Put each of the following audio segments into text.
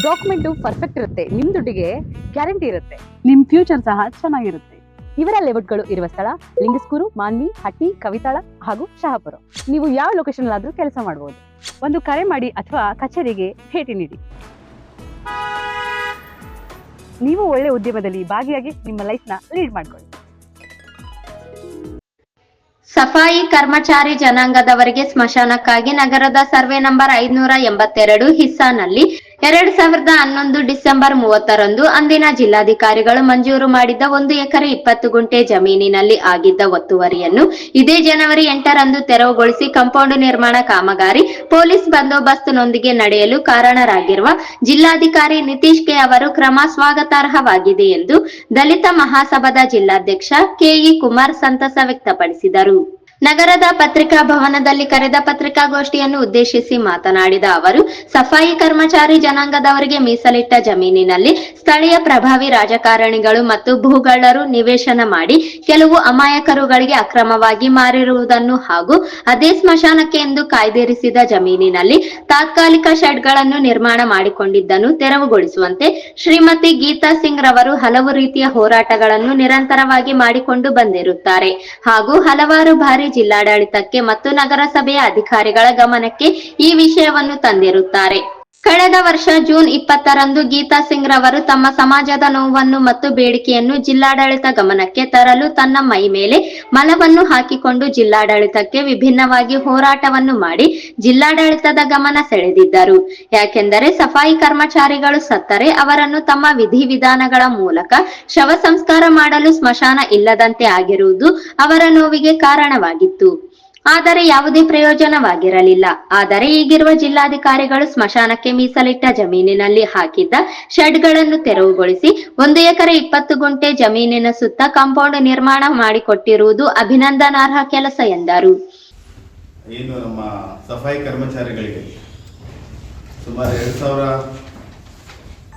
Document perfect ಇರುತ್ತೆ ನಿಮ್ ದುಡ್ಡಿಗೆ ಗ್ಯಾರಂಟಿ ಇರುತ್ತೆ. ನಿಮ್ ಫ್ಯೂಚರ್ ಸಹ ಚೆನ್ನಾಗಿರುತ್ತೆ. ಇವರ ಲೇಔಟ್ಗಳು ಇರುವ ಸ್ಥಳ ಲಿಂಗಸ್ಕೂರು ಮಾನ್ವಿ ಹಟ್ಟಿ ಕವಿತಾಳ ಹಾಗೂ ಶಹಾಪುರ. ನೀವು ಯಾವ ಲೊಕೇಶನ್ ಆದ್ರೂ ಕೆಲಸ ಮಾಡಬಹುದು ಒಂದು ಕರೆ ಮಾಡಿ ಅಥವಾ ಕಚೇರಿಗೆ ಭೇಟಿ ನೀಡಿ. ನೀವು ಒಳ್ಳೆ ಉದ್ಯಮದಲ್ಲಿ ಭಾಗಿಯಾಗಿ ನಿಮ್ಮ ಲೈಫ್ನ ಲೀಡ್ ಮಾಡ್ಕೊಳ್ಳಿ. ಸಫಾಯಿ ಕರ್ಮಚಾರಿ ಜನಾಂಗದವರಿಗೆ ಸ್ಮಶಾನಕ್ಕಾಗಿ ನಗರದ ಸರ್ವೆ ನಂಬರ್ ಐದುನೂರ ಎಂಬತ್ತೆರಡು ಹಿಸ್ಸಾನಲ್ಲಿ ಎರಡ್ ಸಾವಿರದ ಹನ್ನೊಂದು ಡಿಸೆಂಬರ್ ಮೂವತ್ತರಂದು ಅಂದಿನ ಜಿಲ್ಲಾಧಿಕಾರಿಗಳು ಮಂಜೂರು ಮಾಡಿದ್ದ ಒಂದು ಎಕರೆ ಇಪ್ಪತ್ತು ಗುಂಟೆ ಜಮೀನಿನಲ್ಲಿ ಆಗಿದ್ದ ಒತ್ತುವರಿಯನ್ನು ಇದೇ ಜನವರಿ ಎಂಟರಂದು ತೆರವುಗೊಳಿಸಿ ಕಾಂಪೌಂಡ್ ನಿರ್ಮಾಣ ಕಾಮಗಾರಿ, ಪೊಲೀಸ್ ಬಂದೋಬಸ್ತ್ನೊಂದಿಗೆ ನಡೆಯಲು ಕಾರಣರಾಗಿರುವ ಜಿಲ್ಲಾಧಿಕಾರಿ ನಿತೀಶ್ ಕೆ ಅವರು ಕ್ರಮ ಸ್ವಾಗತಾರ್ಹವಾಗಿದೆ ಎಂದು ದಲಿತ ಮಹಾಸಭಾದ ಜಿಲ್ಲಾಧ್ಯಕ್ಷ ಕೆಇ ಕುಮಾರ್ ಸಂತಸ ವ್ಯಕ್ತಪಡಿಸಿದರು. ನಗರದ ಪತ್ರಿಕಾ ಭವನದಲ್ಲಿ ಕರೆದ ಪತ್ರಿಕಾಗೋಷ್ಠಿಯನ್ನು ಉದ್ದೇಶಿಸಿ ಮಾತನಾಡಿದ ಅವರು, ಸಫಾಯಿ ಕರ್ಮಚಾರಿ ಜನಾಂಗದವರಿಗೆ ಮೀಸಲಿಟ್ಟ ಜಮೀನಿನಲ್ಲಿ ಸ್ಥಳೀಯ ಪ್ರಭಾವಿ ರಾಜಕಾರಣಿಗಳು ಮತ್ತು ಭೂಗಳ್ಳರು ನಿವೇಶನ ಮಾಡಿ ಕೆಲವು ಅಮಾಯಕರುಗಳಿಗೆ ಅಕ್ರಮವಾಗಿ ಮಾರಿರುವುದನ್ನು ಹಾಗೂ ಅದೇ ಸ್ಮಶಾನಕ್ಕೆ ಎಂದು ಕಾಯ್ದಿರಿಸಿದ ಜಮೀನಿನಲ್ಲಿ ತಾತ್ಕಾಲಿಕ ಶೆಡ್ಗಳನ್ನು ನಿರ್ಮಾಣ ಮಾಡಿಕೊಂಡಿದ್ದನ್ನು ತೆರವುಗೊಳಿಸುವಂತೆ ಶ್ರೀಮತಿ ಗೀತಾ ಸಿಂಗ್ ರವರು ಹಲವು ರೀತಿಯ ಹೋರಾಟಗಳನ್ನು ನಿರಂತರವಾಗಿ ಮಾಡಿಕೊಂಡು ಬಂದಿರುತ್ತಾರೆ ಹಾಗೂ ಹಲವಾರು ಬಾರಿ ಜಿಲ್ಲಾಡಳಿತಕ್ಕೆ ಮತ್ತು ನಗರಸಭೆಯ ಅಧಿಕಾರಿಗಳ ಗಮನಕ್ಕೆ ಈ ವಿಷಯವನ್ನು ತಂದಿರುತ್ತಾರೆ. ಕಳೆದ ವರ್ಷ ಜೂನ್ ಇಪ್ಪತ್ತರಂದು ಗೀತಾ ಸಿಂಗ್ ರವರು ತಮ್ಮ ಸಮಾಜದ ನೋವನ್ನು ಮತ್ತು ಬೇಡಿಕೆಯನ್ನು ಜಿಲ್ಲಾಡಳಿತ ಗಮನಕ್ಕೆ ತರಲು ತನ್ನ ಮೈ ಮೇಲೆ ಮಲವನ್ನು ಹಾಕಿಕೊಂಡು ಜಿಲ್ಲಾಡಳಿತಕ್ಕೆ ವಿಭಿನ್ನವಾಗಿ ಹೋರಾಟವನ್ನು ಮಾಡಿ ಜಿಲ್ಲಾಡಳಿತದ ಗಮನ ಸೆಳೆದಿದ್ದರು. ಯಾಕೆಂದರೆ ಸಫಾಯಿ ಕರ್ಮಚಾರಿಗಳು ಸತ್ತರೆ, ಅವರನ್ನು ತಮ್ಮ ವಿಧಿವಿಧಾನಗಳ ಮೂಲಕ ಶವ ಸಂಸ್ಕಾರ ಮಾಡಲು ಸ್ಮಶಾನ ಇಲ್ಲದಂತೆ ಆಗಿರುವುದು ಅವರ ನೋವಿಗೆ ಕಾರಣವಾಗಿತ್ತು. ಆದರೆ ಯಾವುದೇ ಪ್ರಯೋಜನವಾಗಿರಲಿಲ್ಲ. ಆದರೆ ಈಗಿರುವ ಜಿಲ್ಲಾಧಿಕಾರಿಗಳು ಸ್ಮಶಾನಕ್ಕೆ ಮೀಸಲಿಟ್ಟ ಜಮೀನಿನಲ್ಲಿ ಹಾಕಿದ್ದ ಶೆಡ್ಗಳನ್ನು ತೆರವುಗೊಳಿಸಿ ಒಂದು ಎಕರೆ ಇಪ್ಪತ್ತು ಗುಂಟೆ ಜಮೀನಿನ ಸುತ್ತ ಕಾಂಪೌಂಡ್ ನಿರ್ಮಾಣ ಮಾಡಿಕೊಟ್ಟಿರುವುದು ಅಭಿನಂದನಾರ್ಹ ಕೆಲಸ ಎಂದರು. ಏನು ನಮ್ಮ ಸಫಾಯಿ ಕರ್ಮಚಾರಿಗಳಿಗೆ ಸುಮಾರು ಸಾವಿರ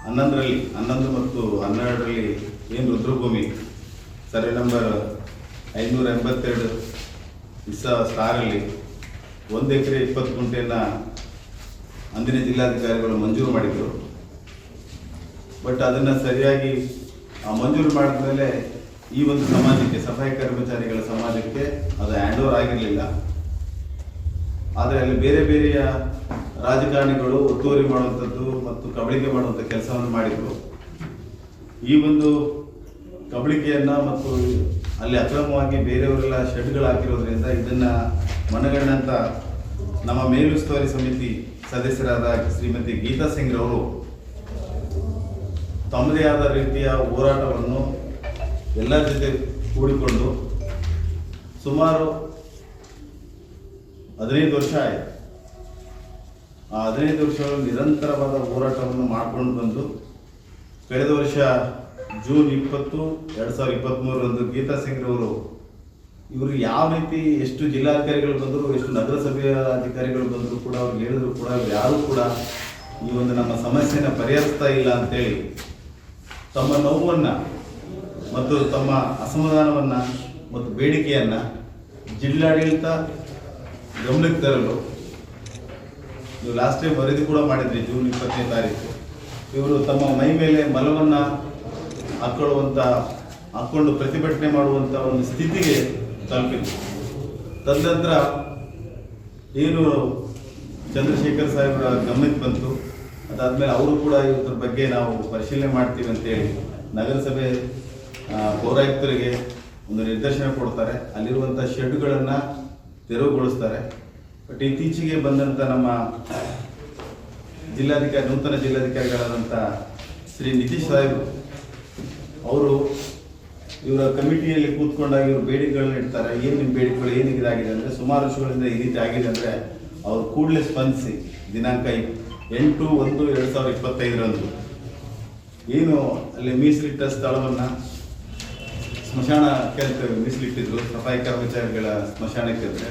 ಹನ್ನೊಂದರಲ್ಲಿ, ಹನ್ನೊಂದು ಮತ್ತು ಹನ್ನೆರಡರಲ್ಲಿ ಏನು ರುದ್ರಭೂಮಿ, ಸರ್ವೆ ನಂಬರ್ ಐನೂರ ಎಂಬತ್ತೆರಡು ಇಸ ಸ್ಟಾರಲ್ಲಿ ಒಂದು ಎಕರೆ ಇಪ್ಪತ್ತು ಗುಂಟೆಯನ್ನು ಅಂದಿನ ಜಿಲ್ಲಾಧಿಕಾರಿಗಳು ಮಂಜೂರು ಮಾಡಿದರು. ಬಟ್ ಅದನ್ನು ಸರಿಯಾಗಿ ಮಂಜೂರು ಮಾಡಿದ ಮೇಲೆ ಈ ಒಂದು ಸಮಾಜಕ್ಕೆ, ಸಫಾಯಿ ಕರ್ಮಚಾರಿಗಳ ಸಮಾಜಕ್ಕೆ ಅದು ಹ್ಯಾಂಡ್ ಓವರ್ ಆಗಿರಲಿಲ್ಲ. ಆದರೆ ಅಲ್ಲಿ ಬೇರೆ ಬೇರೆಯ ರಾಜಕಾರಣಿಗಳು ಒತ್ತುವರಿ ಮಾಡುವಂಥದ್ದು ಮತ್ತು ಕಬಳಿಕೆ ಮಾಡುವಂಥ ಕೆಲಸವನ್ನು ಮಾಡಿದರು. ಈ ಒಂದು ಕಬಳಿಕೆಯನ್ನು ಮತ್ತು ಅಲ್ಲಿ ಅಕ್ರಮವಾಗಿ ಬೇರೆಯವರೆಲ್ಲ ಶೆಡ್ಗಳು ಹಾಕಿರೋದ್ರಿಂದ ಇದನ್ನ ಮನಗಂಡಂತ ನಮ್ಮ ಮೇಲುಸ್ತುವಾರಿ ಸಮಿತಿ ಸದಸ್ಯರಾದ ಶ್ರೀಮತಿ ಗೀತಾ ಸಿಂಗ್ ರವರು ತಮ್ಮದೇ ಆದ ರೀತಿಯ ಹೋರಾಟವನ್ನು ಎಲ್ಲರ ಜೊತೆ ಕೂಡಿಕೊಂಡು ಸುಮಾರು ಹದಿನೈದು ವರ್ಷ ಆಯಿತು. ಆ ಹದಿನೈದು ವರ್ಷಗಳು ನಿರಂತರವಾದ ಹೋರಾಟವನ್ನು ಮಾಡಿಕೊಂಡು ಬಂದು, ಕಳೆದ ವರ್ಷ ಜೂನ್ ಇಪ್ಪತ್ತು, ಎರಡು ಸಾವಿರದ ಇಪ್ಪತ್ತ್ಮೂರರಂದು ಗೀತಾ ಸಿಂಗ್ ರವರು ಇವರು ಯಾವ ರೀತಿ ಎಷ್ಟು ಜಿಲ್ಲಾಧಿಕಾರಿಗಳು ಬಂದರು, ಎಷ್ಟು ನಗರಸಭೆಯ ಅಧಿಕಾರಿಗಳು ಬಂದರು ಕೂಡ ಅವ್ರಿಗೆ ಹೇಳಿದ್ರು ಕೂಡ ಯಾರೂ ಕೂಡ ಈ ಒಂದು ನಮ್ಮ ಸಮಸ್ಯೆನ ಪರಿಹರಿಸ್ತಾ ಇಲ್ಲ ಅಂತೇಳಿ ತಮ್ಮ ನೋವನ್ನು ಮತ್ತು ತಮ್ಮ ಅಸಮಾಧಾನವನ್ನು ಮತ್ತು ಬೇಡಿಕೆಯನ್ನು ಜಿಲ್ಲಾಡಳಿತ ಗಮನಕ್ಕೆ ತರಲು ನೀವು ಲಾಸ್ಟ್ ಟೈಮ್ ವರದಿ ಕೂಡ ಮಾಡಿದ್ರಿ ಜೂನ್ ಇಪ್ಪತ್ತನೇ ತಾರೀಕು. ಇವರು ತಮ್ಮ ಮೈ ಮೇಲೆ ಮಲವನ್ನು ಹಾಕೊಳ್ಳುವಂಥ ಹಾಕ್ಕೊಂಡು ಪ್ರತಿಭಟನೆ ಮಾಡುವಂಥ ಒಂದು ಸ್ಥಿತಿಗೆ ತಲುಪಿದ್ರು. ತದನಂತರ ಏನು ಚಂದ್ರಶೇಖರ್ ಸಾಹೇಬರ ಗಮನಕ್ಕೆ ಬಂತು. ಅದಾದಮೇಲೆ ಅವರು ಕೂಡ ಇದ್ರ ಬಗ್ಗೆ ನಾವು ಪರಿಶೀಲನೆ ಮಾಡ್ತೀವಿ ಅಂತೇಳಿ ನಗರಸಭೆ ಪೌರಾಯುಕ್ತರಿಗೆ ಒಂದು ನಿರ್ದೇಶನ ಕೊಡ್ತಾರೆ. ಅಲ್ಲಿರುವಂಥ ಶೆಡ್ಗಳನ್ನು ತೆರವುಗೊಳಿಸ್ತಾರೆ. ಬಟ್ ಇತ್ತೀಚೆಗೆ ಬಂದಂಥ ನಮ್ಮ ಜಿಲ್ಲಾಧಿಕಾರಿ, ನೂತನ ಜಿಲ್ಲಾಧಿಕಾರಿಗಳಾದಂಥ ಶ್ರೀ ನಿತೀಶ್ ಸಾಹೇಬರು ಅವರು ಇವರ ಕಮಿಟಿಯಲ್ಲಿ ಕೂತ್ಕೊಂಡಾಗ ಇವರು ಬೇಡಿಕೆಗಳನ್ನ ಇಡ್ತಾರೆ. ಏನು ನಿಮ್ಮ ಬೇಡಿಕೆಗಳು, ಏನು ಇದಾಗಿದೆ ಅಂದರೆ ಸುಮಾರು ವರ್ಷಗಳಿಂದ ಈ ರೀತಿ ಆಗಿದೆ ಅಂದರೆ ಅವರು ಕೂಡಲೇ ಸ್ಪಂದಿಸಿ ದಿನಾಂಕ ಎಂಟು, ಒಂದು, ಎರಡು ಸಾವಿರದ ಇಪ್ಪತ್ತೈದರಂದು. ಏನು ಅಲ್ಲಿ ಮೀಸಲಿಟ್ಟ ಸ್ಥಳವನ್ನು ಸ್ಮಶಾನ ಕೆಲಸ ಮೀಸಲಿಟ್ಟಿದ್ರು ಸಫಾಯಿ ಕರ್ಮಚಾರಿಗಳ ಸ್ಮಶಾನಕ್ಕೆ ಅಂದರೆ.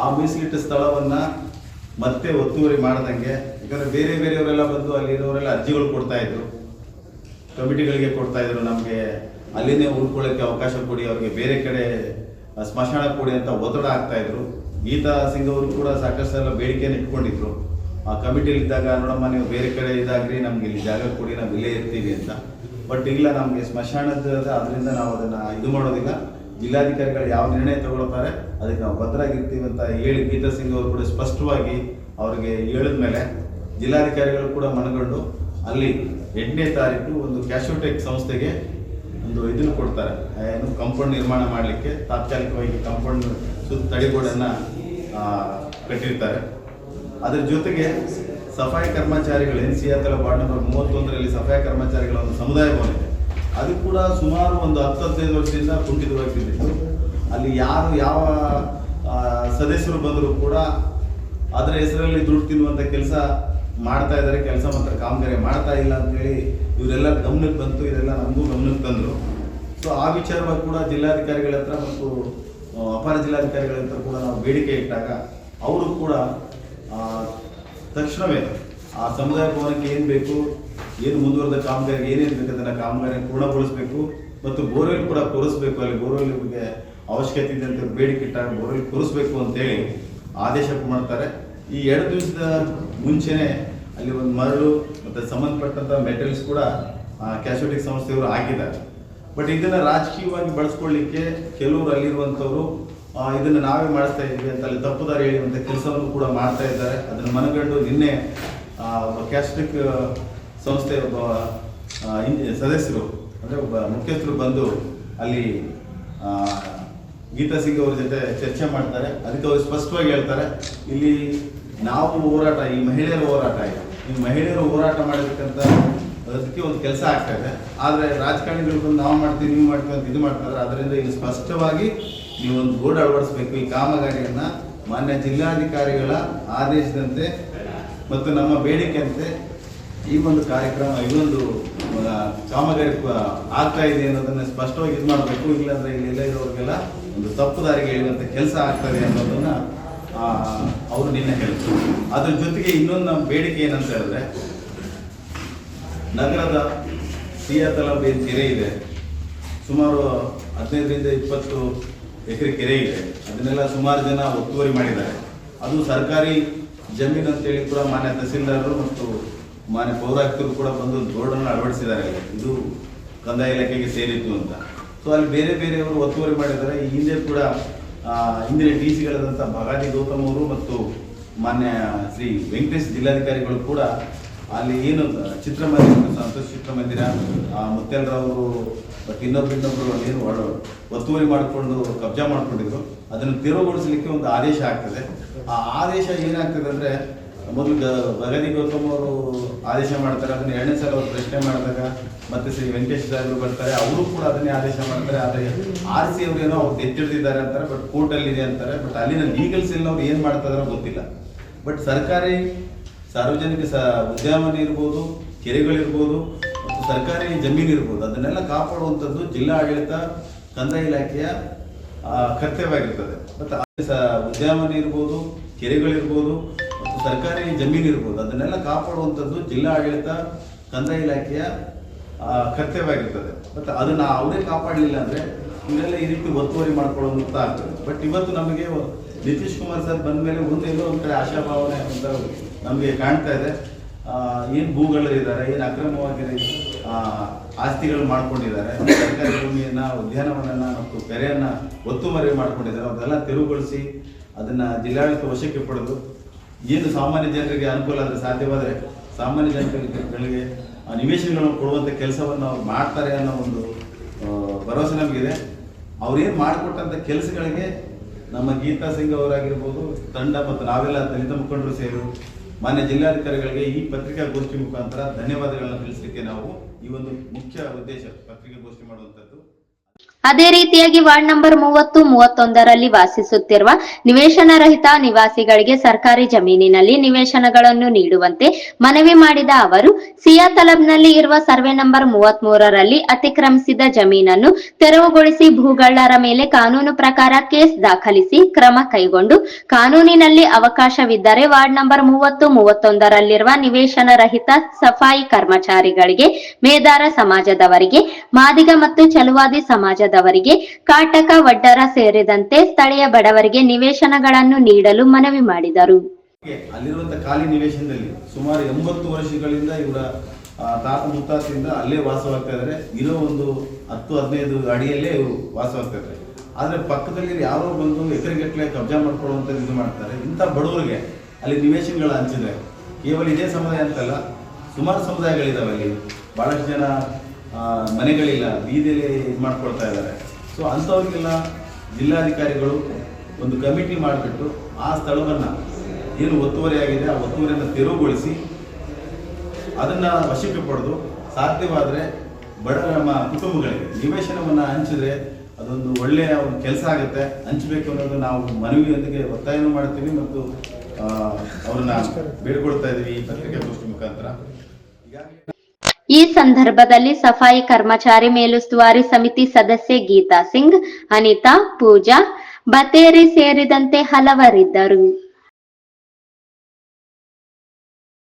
ಆ ಮೀಸಲಿಟ್ಟ ಸ್ಥಳವನ್ನು ಮತ್ತೆ ಒತ್ತುವರಿ ಮಾಡ್ದಂಗೆ, ಯಾಕಂದರೆ ಬೇರೆ ಬೇರೆಯವರೆಲ್ಲ ಬಂದು ಅಲ್ಲಿರೋರೆಲ್ಲ ಅರ್ಜಿಗಳು ಕೊಡ್ತಾ ಇದ್ರು. ಕಮಿಟಿಗಳಿಗೆ ಕೊಡ್ತಾ ಇದ್ರು ನಮಗೆ. ಅಲ್ಲಿನೇ ಉಳ್ಕೊಳ್ಳೋಕೆ ಅವಕಾಶ ಕೊಡಿ, ಅವ್ರಿಗೆ ಬೇರೆ ಕಡೆ ಸ್ಮಶಾನ ಕೊಡಿ ಅಂತ ಒತ್ತಡ ಆಗ್ತಾ ಇದ್ರು. ಗೀತಾ ಸಿಂಗ್ ಅವರು ಕೂಡ ಸಾಕಷ್ಟು ಎಲ್ಲ ಬೇಡಿಕೆಯನ್ನು ಇಟ್ಕೊಂಡಿದ್ರು. ಆ ಕಮಿಟಿಲಿ ಇದ್ದಾಗ ನೋಡಮ್ಮ, ನೀವು ಬೇರೆ ಕಡೆ ಇದಾಗ್ರಿ, ನಮ್ಗೆ ಇಲ್ಲಿ ಜಾಗ ಕೊಡಿ, ನಾವು ಇಲ್ಲೇ ಇರ್ತೀವಿ ಅಂತ. ಬಟ್ ಇಲ್ಲ, ನಮಗೆ ಸ್ಮಶಾನದ, ಅದರಿಂದ ನಾವು ಅದನ್ನ ಇದು ಮಾಡೋದಿಲ್ಲ. ಜಿಲ್ಲಾಧಿಕಾರಿಗಳು ಯಾವ ನಿರ್ಣಯ ತಗೊಳ್ತಾರೆ, ಅದಕ್ಕೆ ನಾವು ಭದ್ರಾಗಿರ್ತೀವಿ ಅಂತ ಹೇಳಿ ಗೀತಾ ಸಿಂಗ್ ಅವರು ಕೂಡ ಸ್ಪಷ್ಟವಾಗಿ ಅವರಿಗೆ ಹೇಳಿದ ಮೇಲೆ ಜಿಲ್ಲಾಧಿಕಾರಿಗಳು ಕೂಡ ಮನಗಂಡು ಅಲ್ಲಿ ಎಂಟನೇ ತಾರೀಕು ಒಂದು ಕ್ಯಾಶೋಟೆಕ್ ಸಂಸ್ಥೆಗೆ ಒಂದು ಇದನ್ನು ಕೊಡ್ತಾರೆ. ಏನು ಕಂಪೌಂಡ್ ನಿರ್ಮಾಣ ಮಾಡಲಿಕ್ಕೆ ತಾತ್ಕಾಲಿಕವಾಗಿ ಕಂಪೌಂಡ್ ಸುತ್ತ ತಡಿಗೋಡನ್ನು ಕಟ್ಟಿರ್ತಾರೆ. ಅದರ ಜೊತೆಗೆ ಸಫಾಯಿ ಕರ್ಮಚಾರಿಗಳು, N C R ward number ಮೂವತ್ತೊಂದರಲ್ಲಿ ಸಫಾಯಿ ಕರ್ಮಚಾರಿಗಳ ಒಂದು ಸಮುದಾಯ ಭವನ ಇದೆ. ಅದು ಕೂಡ ಸುಮಾರು ಒಂದು ಹತ್ತು ಹದಿನೈದು ವರ್ಷದಿಂದ ಕುಂಠಿತವಾಗಿದ್ದು, ಅಲ್ಲಿ ಯಾರು ಯಾವ ಸದಸ್ಯರು ಬಂದರೂ ಕೂಡ ಅದರ ಹೆಸರಲ್ಲಿ ದುಡ್ಡು ತಿನ್ನುವಂಥ ಕೆಲಸ ಮಾಡ್ತಾ ಇದ್ದಾರೆ, ಕೆಲಸ ಮಾತ್ರ ಕಾಮಗಾರಿ ಮಾಡ್ತಾ ಇಲ್ಲ ಅಂತೇಳಿ ಇವರೆಲ್ಲ ಗಮನಕ್ಕೆ ಬಂತು, ಇದೆಲ್ಲ ನಮಗೂ ಗಮನಕ್ಕೆ ತಂದರು. ಸೊ ಆ ವಿಚಾರವಾಗಿ ಕೂಡ ಜಿಲ್ಲಾಧಿಕಾರಿಗಳ ಹತ್ರ ಮತ್ತು ಅಪರ ಜಿಲ್ಲಾಧಿಕಾರಿಗಳ ಹತ್ರ ಕೂಡ ನಾವು ಬೇಡಿಕೆ ಇಟ್ಟಾಗ ಅವರು ಕೂಡ ತಕ್ಷಣವೇ ಆ ಸಮುದಾಯ ಭವನಕ್ಕೆ ಏನು ಬೇಕು, ಏನು ಮುಂದುವರೆದ ಕಾಮಗಾರಿ ಏನೇನು ಬೇಕು ಅದನ್ನು ಕಾಮಗಾರಿ ಪೂರ್ಣಗೊಳಿಸಬೇಕು ಮತ್ತು ಬೋರ್ವೆಲ್ ಕೂಡ ಕೊರಿಸ್ಬೇಕು ಅಲ್ಲಿ ಬೋರ್ವೆಲ್ ಬಗ್ಗೆ ಅವಶ್ಯಕತೆ ಇದೆ ಅಂತ ಬೇಡಿಕೆ ಇಟ್ಟಾಗ ಬೋರ್ವೆಲ್ ಕೊರಿಸ್ಬೇಕು ಅಂತೇಳಿ ಆದೇಶ ಮಾಡ್ತಾರೆ. ಈ ಎರಡು ದಿವಸದ ಮುಂಚೆನೆ ಅಲ್ಲಿ ಒಂದು ಮರಳು ಮತ್ತು ಸಂಬಂಧಪಟ್ಟಂಥ ಮೆಟೀರಿಯಲ್ಸ್ ಕೂಡ ಕ್ಯಾಶೋಟಿಕ್ ಸಂಸ್ಥೆಯವರು ಹಾಕಿದ್ದಾರೆ. ಬಟ್ ಇದನ್ನು ರಾಜಕೀಯವಾಗಿ ಬಳಸ್ಕೊಳ್ಳಿಕ್ಕೆ ಕೆಲವರು ಅಲ್ಲಿರುವಂಥವ್ರು ಇದನ್ನ ನಾವೇ ಮಾಡಿಸ್ತಾ ಇದ್ದೀವಿ ಅಂತ ಅಲ್ಲಿ ತಪ್ಪುದಾರಿ ಹೇಳುವಂಥ ಕೆಲಸವನ್ನು ಕೂಡ ಮಾಡ್ತಾ ಇದ್ದಾರೆ. ಅದನ್ನು ಮನಗಂಡು ನಿನ್ನೆ ಕ್ಯಾಸ್ಟಿಕ್ ಸಂಸ್ಥೆ ಒಬ್ಬ ಸದಸ್ಯರು, ಅಂದರೆ ಒಬ್ಬ ಮುಖ್ಯಸ್ಥರು ಬಂದು ಅಲ್ಲಿ ಗೀತಾ ಸಿಂಗ್ ಅವ್ರ ಜೊತೆ ಚರ್ಚೆ ಮಾಡ್ತಾರೆ. ಅದಕ್ಕೆ ಅವರು ಸ್ಪಷ್ಟವಾಗಿ ಹೇಳ್ತಾರೆ, ಇಲ್ಲಿ ನಾವು ಹೋರಾಟ, ಈ ಮಹಿಳೆಯರ ಹೋರಾಟ ಇದೆ. ಈ ಮಹಿಳೆಯರು ಹೋರಾಟ ಮಾಡಿರ್ತಕ್ಕಂಥ ಅದಕ್ಕೆ ಒಂದು ಕೆಲಸ ಆಗ್ತಾ ಇದೆ. ಆದರೆ ರಾಜಕಾರಣಿಗಳು ಬಂದು ನಾವು ಮಾಡ್ತೀವಿ, ನೀವು ಮಾಡ್ತೀವಿ ಅಂತ ಇದು ಮಾಡ್ತಾರೆ ಅದರಿಂದ ಇಲ್ಲಿ ಸ್ಪಷ್ಟವಾಗಿ ನೀವು ಒಂದು ಬೋರ್ಡ್ ಅಳವಡಿಸಬೇಕು. ಈ ಕಾಮಗಾರಿಯನ್ನು ಮಾನ್ಯ ಜಿಲ್ಲಾಧಿಕಾರಿಗಳ ಆದೇಶದಂತೆ ಮತ್ತು ನಮ್ಮ ಬೇಡಿಕೆಯಂತೆ ಈ ಒಂದು ಕಾರ್ಯಕ್ರಮ ಈ ಒಂದು ಕಾಮಗಾರಿ ಆಗ್ತಾ ಇದೆ ಅನ್ನೋದನ್ನ ಸ್ಪಷ್ಟವಾಗಿ ಇದು ಮಾಡಬೇಕು. ಇಲ್ಲಾಂದ್ರೆ ಎಲ್ಲ ಇರೋರಿಗೆಲ್ಲ ಒಂದು ತಪ್ಪು ದಾರಿಗೆ ಎಳೆಯುವಂತ ಕೆಲಸ ಆಗ್ತದೆ ಅನ್ನೋದನ್ನ ಅವರು ನಿನ್ನೆ ಹೇಳಿದ್ರು. ಅದ್ರ ಜೊತೆಗೆ ಇನ್ನೊಂದು ಬೇಡಿಕೆ ಏನಂತ ಹೇಳಿದ್ರೆ, ನಗರದ ಸಿಯಾತಲಬ್ ಏನು ಕೆರೆ ಇದೆ. ಸುಮಾರು ಹದಿನೈದರಿಂದ ಇಪ್ಪತ್ತು ಎಕರೆ ಕೆರೆ ಇದೆ. ಅದನ್ನೆಲ್ಲ ಸುಮಾರು ಜನ ಒತ್ತುವರಿ ಮಾಡಿದ್ದಾರೆ. ಅದು ಸರ್ಕಾರಿ ಜಮೀನು ಅಂತೇಳಿ ಕೂಡ ಮಾನ್ಯ ತಹಸೀಲ್ದಾರರು ಮತ್ತು ಮಾನ್ಯ ಪೌರಾಯುಕ್ತರು ಕೂಡ ಬಂದು ಬೋರ್ಡನ್ನು ಅಳವಡಿಸಿದ್ದಾರೆ ಇದು ಕಂದಾಯ ಇಲಾಖೆಗೆ ಸೇರಿತ್ತು ಅಂತ. ಸೊ ಅಲ್ಲಿ ಬೇರೆ ಬೇರೆಯವರು ಒತ್ತುವರಿ ಮಾಡಿದ್ದಾರೆ. ಈ ಹಿಂದೆ ಕೂಡ ಹಿಂದಿನ ಡಿ ಸಿಗಳಾದಂಥ ಬಗಾದಿ ಗೌತಮ್ ಅವರು ಮತ್ತು ಮಾನ್ಯ ಶ್ರೀ ವೆಂಕಟೇಶ್ ಜಿಲ್ಲಾಧಿಕಾರಿಗಳು ಕೂಡ ಅಲ್ಲಿ ಏನು ಚಿತ್ರಮಂದಿರ, ಸಂತೋಷ್ ಚಿತ್ರಮಂದಿರ ಅವರು ಬಟ್ ಇನ್ನೊಬ್ರು ಇನ್ನೊಬ್ರು ಏನು ಒತ್ತುವರಿ ಮಾಡಿಕೊಂಡು ಕಬ್ಜಾ ಮಾಡ್ಕೊಂಡಿದ್ರು. ಅದನ್ನು ತೆರವುಗೊಳಿಸಲಿಕ್ಕೆ ಒಂದು ಆದೇಶ ಆಗ್ತದೆ. ಆ ಆದೇಶ ಏನಾಗ್ತದೆ ಅಂದ್ರೆ ಮೊದಲು ಬಗದಿ ಗೌತಮ್ ಅವರು ಆದೇಶ ಮಾಡ್ತಾರೆ, ಅದನ್ನ ಎರಡನೇ ಸಲ ಅವರು ಪ್ರಶ್ನೆ ಮಾಡಿದಾಗ ಮತ್ತೆ ಶ್ರೀ ವೆಂಕಟೇಶ್ ಸಾಹೇಬರು ಬರ್ತಾರೆ, ಅವರು ಕೂಡ ಅದನ್ನೇ ಆದೇಶ ಮಾಡ್ತಾರೆ, ಆದರೆ ಆರ್ ಸಿ ಅವರೇನೋ ಅವ್ರು ಎತ್ತಿಡ್ತಿದ್ದಾರೆ ಅಂತಾರೆ, ಬಟ್ ಕೋರ್ಟಲ್ಲಿ ಇದೆ ಅಂತಾರೆ, ಬಟ್ ಅಲ್ಲಿನ ಲೀಗಲ್ಸ್ ಎಲ್ಲ ಅವ್ರು ಏನು ಮಾಡ್ತಾ ಗೊತ್ತಿಲ್ಲ. ಬಟ್ ಸರ್ಕಾರಿ ಸಾರ್ವಜನಿಕ ಸ ಉದ್ಯಾನವನ ಇರ್ಬೋದು, ಕೆರೆಗಳಿರ್ಬೋದು, ಮತ್ತು ಸರ್ಕಾರಿ ಜಮೀನು ಇರ್ಬೋದು, ಅದನ್ನೆಲ್ಲ ಕಾಪಾಡುವಂಥದ್ದು ಜಿಲ್ಲಾ ಆಡಳಿತ, ಕಂದಾಯ ಇಲಾಖೆಯ ಕರ್ತವ್ಯವಾಗಿರ್ತದೆ. ಮತ್ತು ಅಲ್ಲಿ ಉದ್ಯಾನವನ ಇರ್ಬೋದು, ಕೆರೆಗಳಿರ್ಬೋದು ಸರ್ಕಾರಿ ಜಮೀನು ಇರ್ಬೋದು, ಅದನ್ನೆಲ್ಲ ಕಾಪಾಡುವಂಥದ್ದು ಜಿಲ್ಲಾ ಆಡಳಿತ ಕಂದಾಯ ಇಲಾಖೆಯ ಕರ್ತವ್ಯವಾಗಿರ್ತದೆ. ಬಟ್ ಅದನ್ನು ಅವರೇ ಕಾಪಾಡಲಿಲ್ಲ ಅಂದರೆ ಇವರೆಲ್ಲ ಈ ರೀತಿ ಒತ್ತುವರಿ ಮಾಡ್ಕೊಳ್ಳೋದು ಆಗ್ತದೆ. ಬಟ್ ಇವತ್ತು ನಮಗೆ ನಿತೀಶ್ ಕುಮಾರ್ ಸರ್ ಬಂದ ಮೇಲೆ ಒಂದು ಎಲ್ಲೋ ಒಂದು ಕಡೆ ಆಶಾಭಾವನೆ ಅಂತ ನಮಗೆ ಕಾಣ್ತಾ ಇದೆ. ಏನು ಭೂಗಳು ಇದ್ದಾರೆ, ಏನು ಅಕ್ರಮವಾಗಿ ಆಸ್ತಿಗಳು ಮಾಡ್ಕೊಂಡಿದ್ದಾರೆ ಸರ್ಕಾರಿ ಭೂಮಿಯನ್ನು ಉದ್ಯಾನವನ ಮತ್ತು ಕೆರೆಯನ್ನು ಒತ್ತುವರಿ ಮಾಡ್ಕೊಂಡಿದ್ದಾರೆ ಅದೆಲ್ಲ ತೆರವುಗೊಳಿಸಿ ಅದನ್ನು ಜಿಲ್ಲಾಡಳಿತ ವಶಕ್ಕೆ ಪಡೆದು ಏನು ಸಾಮಾನ್ಯ ಜನರಿಗೆ ಅನುಕೂಲ ಆದರೆ ಸಾಧ್ಯವಾದರೆ ಸಾಮಾನ್ಯ ಜನಗಳಿಗೆ ನಿವೇಶನಗಳನ್ನು ಕೊಡುವಂಥ ಕೆಲಸವನ್ನು ಅವ್ರು ಮಾಡ್ತಾರೆ ಅನ್ನೋ ಒಂದು ಭರವಸೆ ನಮಗಿದೆ. ಅವ್ರೇನು ಮಾಡಿಕೊಟ್ಟಂಥ ಕೆಲಸಗಳಿಗೆ ನಮ್ಮ ಗೀತಾ ಸಿಂಗ್ ಅವರಾಗಿರ್ಬೋದು, ತಂಡ ಮತ್ತು ನಾವೆಲ್ಲ ದಲಿತ ಮುಖಂಡರು ಸೇರು ಮಾನ್ಯ ಜಿಲ್ಲಾಧಿಕಾರಿಗಳಿಗೆ ಈ ಪತ್ರಿಕಾಗೋಷ್ಠಿ ಮುಖಾಂತರ ಧನ್ಯವಾದಗಳನ್ನು ತಿಳಿಸಲಿಕ್ಕೆ ನಾವು ಈ ಒಂದು ಮುಖ್ಯ ಉದ್ದೇಶ ಪತ್ರಿಕಾಗೋಷ್ಠಿ ಮಾಡುವಂಥದ್ದು ಅದೇ ರೀತಿಯಾಗಿ ವಾರ್ಡ್ ನಂಬರ್ ಮೂವತ್ತು, ಮೂವತ್ತೊಂದರಲ್ಲಿ ವಾಸಿಸುತ್ತಿರುವ ನಿವೇಶನ ರಹಿತ ನಿವಾಸಿಗಳಿಗೆ ಸರ್ಕಾರಿ ಜಮೀನಿನಲ್ಲಿ ನಿವೇಶನಗಳನ್ನು ನೀಡುವಂತೆ ಮನವಿ ಮಾಡಿದ ಅವರು, ಸಿಯಾ ತಲಬ್ನಲ್ಲಿ ಇರುವ ಸರ್ವೆ ನಂಬರ್ ಮೂವತ್ತ್ ಮೂರರಲ್ಲಿ ಅತಿಕ್ರಮಿಸಿದ ಜಮೀನನ್ನು ತೆರವುಗೊಳಿಸಿ ಭೂಗಳ್ಳರ ಮೇಲೆ ಕಾನೂನು ಪ್ರಕಾರ ಕೇಸ್ ದಾಖಲಿಸಿ ಕ್ರಮ ಕೈಗೊಂಡು ಕಾನೂನಿನಲ್ಲಿ ಅವಕಾಶವಿದ್ದರೆ ವಾರ್ಡ್ ನಂಬರ್ ಮೂವತ್ತು, ಮೂವತ್ತೊಂದರಲ್ಲಿರುವ ನಿವೇಶನ ರಹಿತ ಸಫಾಯಿ ಕರ್ಮಚಾರಿಗಳಿಗೆ, ಮೇದಾರ ಸಮಾಜದವರಿಗೆ, ಮಾದಿಗ ಮತ್ತು ಚಲುವಾದಿ ಸಮಾಜದವರಿಗೆ ಕಾಟಕ ವಡ್ಡರ ಸೇರಿದಂತೆ ಸ್ಥಳೀಯ ಬಡವರಿಗೆ ನಿವೇಶನಗಳನ್ನು ನೀಡಲು ಮನವಿ ಮಾಡಿದರು. ಅಲ್ಲಿರುವಂತಹ ಖಾಲಿ ನಿವೇಶನದಲ್ಲಿ ಸುಮಾರು ಎಂಬತ್ತು ವರ್ಷಗಳಿಂದ ಇವರ ತಾತ ಮುತ್ತಾತಿಯಿಂದ ಅಲ್ಲೇ ವಾಸವಾಗ್ತಾ ಇದ್ದಾರೆ. ಇರೋ ಒಂದು ಹತ್ತು, ಹದಿನೈದು ಅಡಿಯಲ್ಲೇ ಇವರು ವಾಸವಾಗ್ತಾ ಇದ್ದಾರೆ. ಆದ್ರೆ ಪಕ್ಕದಲ್ಲಿ ಯಾರೋ ಬಂದು ಎಕರೆಗಟ್ಟಲೆ ಕಬ್ಜಾ ಮಾಡ್ಕೊಳ್ಳುವಂತ ಇದು ಮಾಡ್ತಾರೆ. ಇಂಥ ಬಡವರಿಗೆ ಅಲ್ಲಿ ನಿವೇಶನಗಳು ಹಂಚಿದ್ರೆ ಕೇವಲ ಇದೇ ಸಮುದಾಯ ಅಂತಲ್ಲ, ಸುಮಾರು ಸಮುದಾಯಗಳಿದಾವೆ ಅಲ್ಲಿ. ಬಹಳಷ್ಟು ಜನ ಮನೆಗಳಿಲ್ಲ, ಬೀದಿಯಲ್ಲಿ ಇದು ಮಾಡ್ಕೊಳ್ತಾ ಇದ್ದಾರೆ. ಸೊ ಅಂಥವ್ರಿಗೆಲ್ಲ ಜಿಲ್ಲಾಧಿಕಾರಿಗಳು ಒಂದು ಕಮಿಟಿ ಮಾಡಿಬಿಟ್ಟು ಆ ಸ್ಥಳವನ್ನು ಏನು ಒತ್ತುವರಿ ಆಗಿದೆ, ಆ ಒತ್ತುವರಿಯನ್ನು ತೆರವುಗೊಳಿಸಿ ಅದನ್ನು ವಶಕ್ಕೆ ಪಡೆದು ಸಾಧ್ಯವಾದರೆ ಬಡ, ನಮ್ಮ ಕುಟುಂಬಗಳಿಗೆ ನಿವೇಶನವನ್ನು ಹಂಚಿದ್ರೆ ಅದೊಂದು ಒಳ್ಳೆಯ ಒಂದು ಕೆಲಸ ಆಗುತ್ತೆ. ಹಂಚಬೇಕು ಅನ್ನೋದು ನಾವು ಮನವಿಯೊಂದಿಗೆ ಒತ್ತಾಯನೂ ಮಾಡ್ತೀವಿ ಮತ್ತು ಅವ್ರನ್ನ ಬೇಡ್ಕೊಳ್ತಾ ಇದ್ದೀವಿ ಈ ಪತ್ರಿಕಾಗೋಷ್ಠಿ ಮುಖಾಂತರ. ಈ ಸಂದರ್ಭದಲ್ಲಿ ಸಫಾಯಿ ಕರ್ಮಚಾರಿ ಮೇಲುಸ್ತುವಾರಿ ಸಮಿತಿ ಸದಸ್ಯೆ ಗೀತಾ ಸಿಂಗ್ ಅನಿತಾ ಪೂಜಾ ಬತೇರಿ ಸೇರಿದಂತೆ ಹಲವರಿದ್ದರು.